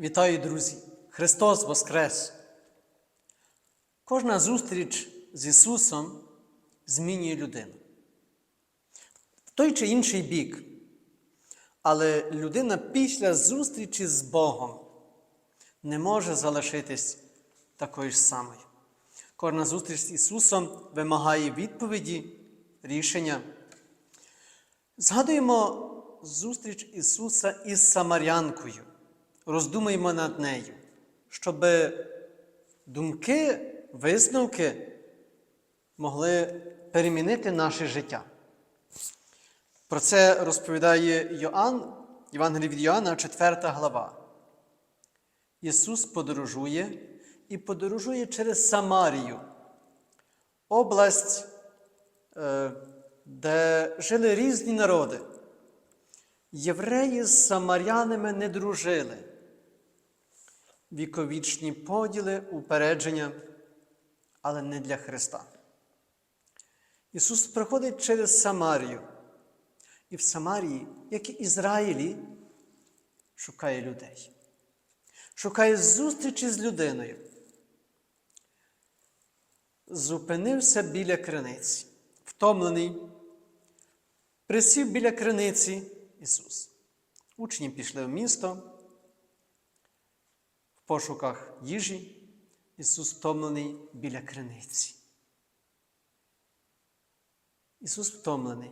Вітаю, друзі! Христос Воскрес! Кожна зустріч з Ісусом змінює людину. В той чи інший бік. Але людина після зустрічі з Богом не може залишитись такою ж самою. Кожна зустріч з Ісусом вимагає відповіді, рішення. Згадуємо зустріч Ісуса із Самарянкою. Роздумаємо над нею, щоб думки, висновки могли перемінити наше життя. Про це розповідає Йоанн, Євангелій від Йоанна, 4 глава. Ісус подорожує і подорожує через Самарію, область, е, де жили різні народи. Євреї з самарянами не дружили. Віковічні поділи, упередження, але не для Христа. Ісус проходить через Самарію. І в Самарії, як і Ізраїлі, шукає людей. Шукає зустрічі з людиною. Зупинився біля криниці, втомлений, присів біля криниці Ісус. Учні пішли в місто пошуках їжі. Ісус втомлений біля криниці. Ісус втомлений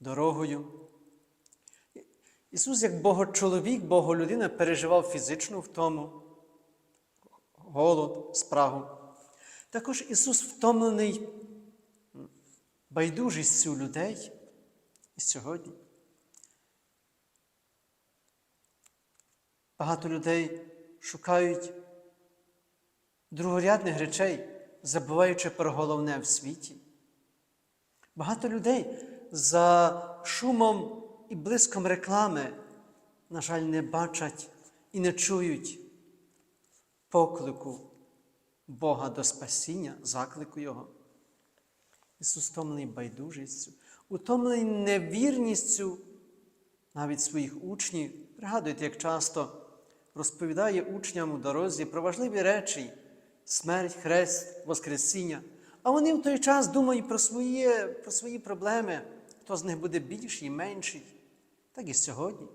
дорогою. Ісус, як Богочоловік, Боголюдина, переживав фізичну втому, голод, спрагу. Також Ісус втомлений байдужістю людей і сьогодні. Багато людей шукають другорядних речей, забуваючи про головне в світі. Багато людей за шумом і блиском реклами, на жаль, не бачать і не чують поклику Бога до спасіння, заклику Його. Ісус втомлений байдужістю, утомлений невірністю навіть своїх учнів. Пригадуйте, як часто розповідає учням у дорозі про важливі речі смерть, хрест, Воскресіння. А вони в той час думають про свої, про свої проблеми, хто з них буде більший, менший. Так і сьогодні.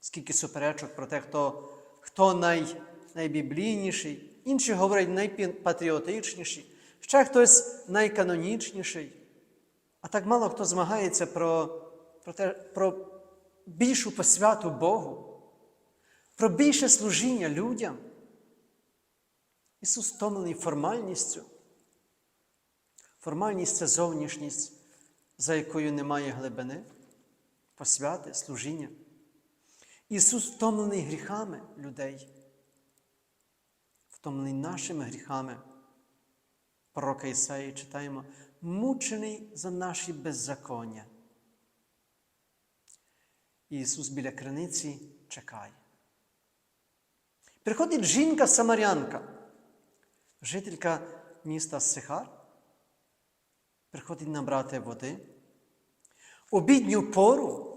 Скільки суперечок про те, хто хто най, найбіблійніший, інші говорять найпатріотичніший, ще хтось найканонічніший. А так мало хто змагається про, про, те, про більшу посвяту Богу, про більше служіння людям. Ісус втомлений формальністю. Формальність це зовнішність, за якою немає глибини, посвяти, служіння. Ісус втомлений гріхами людей, втомлений нашими гріхами. Пророка Ісаї читаємо, мучений за наші беззаконня. Ісус біля криниці чекає. Приходить жінка-самарянка, жителька міста Сихар приходить набрати води. Обідню пору,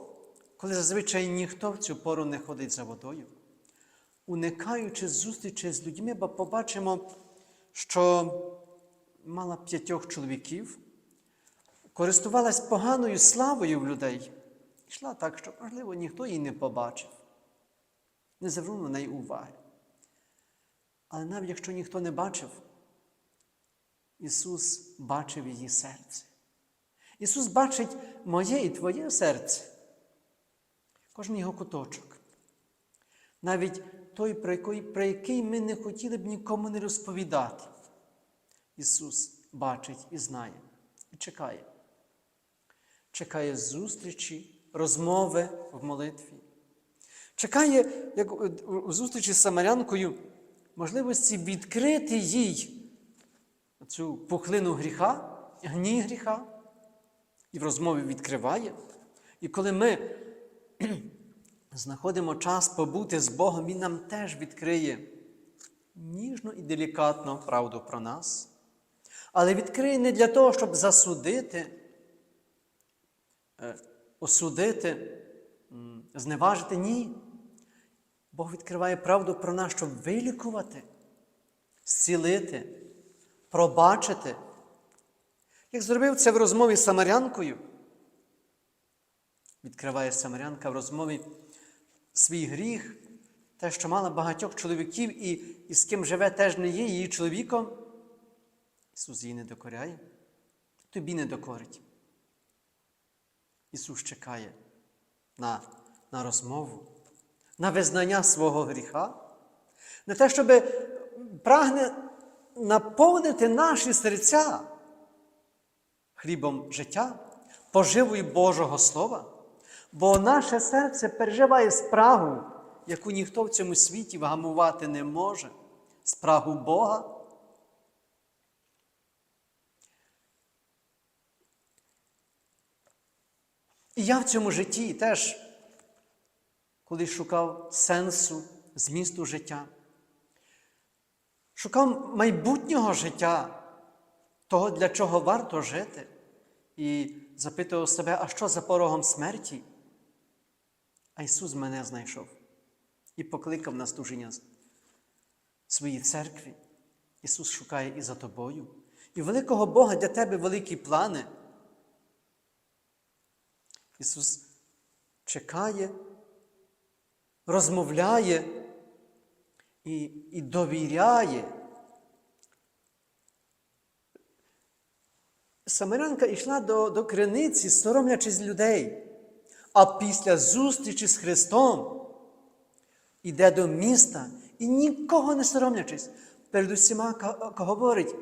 коли зазвичай ніхто в цю пору не ходить за водою, уникаючи зустрічі з людьми, бо побачимо, що мала п'ятьох чоловіків, користувалась поганою славою в людей, йшла так, що, можливо, ніхто її не побачив, не звернув на неї уваги. Але навіть якщо ніхто не бачив, Ісус бачив її серце. Ісус бачить моє і твоє серце, кожен його куточок. Навіть той, про який, про який ми не хотіли б нікому не розповідати. Ісус бачить і знає, і чекає. Чекає зустрічі, розмови в молитві. Чекає, як у зустрічі з Самарянкою, можливості відкрити їй цю пухлину гріха, гній гріха, і в розмові відкриває. І коли ми знаходимо час побути з Богом, Він нам теж відкриє ніжно і делікатно правду про нас. Але відкриє не для того, щоб засудити, осудити, зневажити, ні. Бог відкриває правду про нас, щоб вилікувати, зцілити, пробачити. Як зробив це в розмові з Самарянкою, відкриває Самарянка в розмові свій гріх, те, що мала багатьох чоловіків і, і з ким живе, теж не є її чоловіком. Ісус її не докоряє, тобі не докорить. Ісус чекає на, на розмову, на визнання свого гріха, на те, щоб прагне наповнити наші серця хлібом життя, поживою Божого Слова, бо наше серце переживає спрагу, яку ніхто в цьому світі вгамувати не може, спрагу Бога. І я в цьому житті теж, коли шукав сенсу, змісту життя, шукав майбутнього життя, того, для чого варто жити, і запитував себе, а що за порогом смерті? А Ісус мене знайшов і покликав на служіння своїй церкві. Ісус шукає і за тобою. І великого Бога для тебе великі плани. Ісус чекає, розмовляє і, і довіряє. Самарянка йшла до, до криниці, соромлячись людей, а після зустрічі з Христом іде до міста і нікого не соромлячись, перед усіма говорить: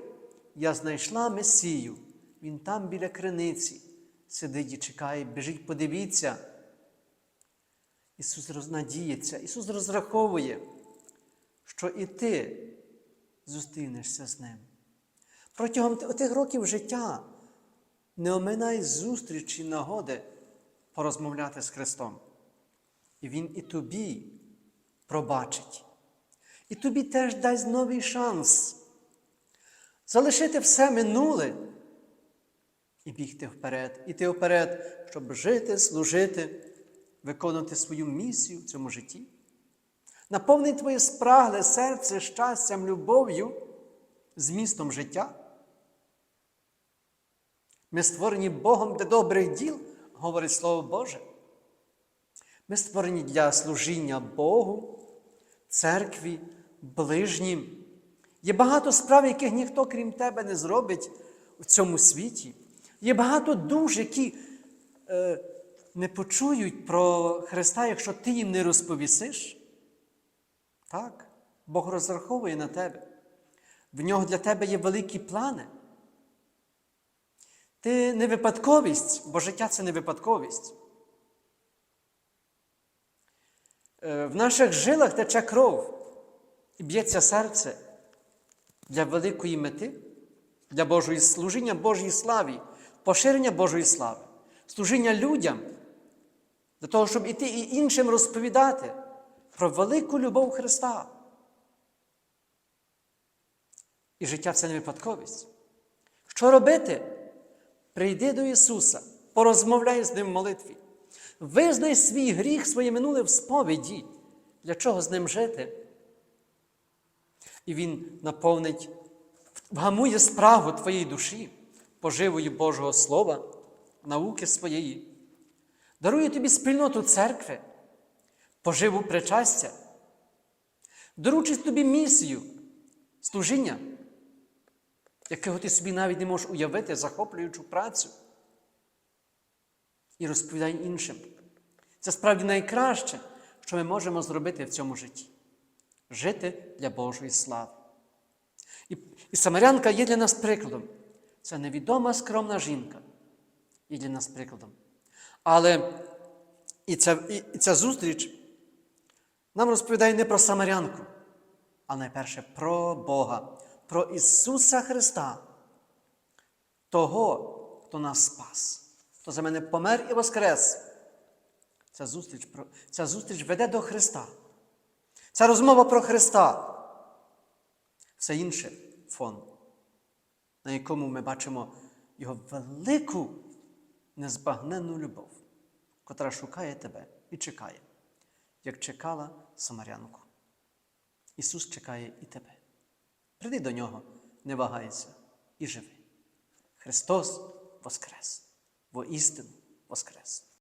Я знайшла Месію, він там біля криниці сидить і чекає, біжить, подивіться. Ісус рознадіється, Ісус розраховує, що і ти зустрінешся з Ним. Протягом тих років життя не оминай зустрічі нагоди порозмовляти з Христом. І Він і тобі пробачить. І тобі теж дасть новий шанс залишити все минуле і бігти вперед, іти вперед, щоб жити, служити, виконувати свою місію в цьому житті. Наповни твоє спрагле серце щастям, любов'ю, змістом життя. Ми створені Богом для добрих діл, говорить Слово Боже. Ми створені для служіння Богу, церкві, ближнім. Є багато справ, яких ніхто, крім тебе, не зробить у цьому світі. Є багато душ, які е, не почують про Христа, якщо ти їм не розповісиш. Так, Бог розраховує на тебе. В нього для тебе є великі плани. Ти не випадковість, бо життя це не випадковість. Е, В наших жилах тече кров і б'ється серце для великої мети, для Божої служіння Божої славі, поширення Божої слави, служіння людям, для того, щоб іти і іншим розповідати про велику любов Христа. І життя це не випадковість. Що робити? Прийди до Ісуса, порозмовляй з Ним в молитві. Визнай свій гріх, своє минуле в сповіді. Для чого з ним жити? І Він наповнить, вгамує справу твоєї душі, поживою Божого Слова, науки своєї, дарує тобі спільноту церкви, поживу причастя, доручить тобі місію, служіння, якого ти собі навіть не можеш уявити, захоплюючу працю. І розповідай іншим. Це справді найкраще, що ми можемо зробити в цьому житті жити для Божої слави. І, і Самарянка є для нас прикладом. Це невідома скромна жінка є для нас прикладом. Але і ця, і, ця зустріч нам розповідає не про Самарянку, а найперше про Бога, про Ісуса Христа, того, хто нас спас, хто за мене помер і воскрес. Ця зустріч, ця зустріч веде до Христа. Ця розмова про Христа. Все інше фон, на якому ми бачимо Його велику, незбагненну любов, котра шукає тебе і чекає, як чекала Самарянку. Ісус чекає і тебе. Приди до Нього, не вагайся і живи. Христос Воскрес, воістину Воскрес!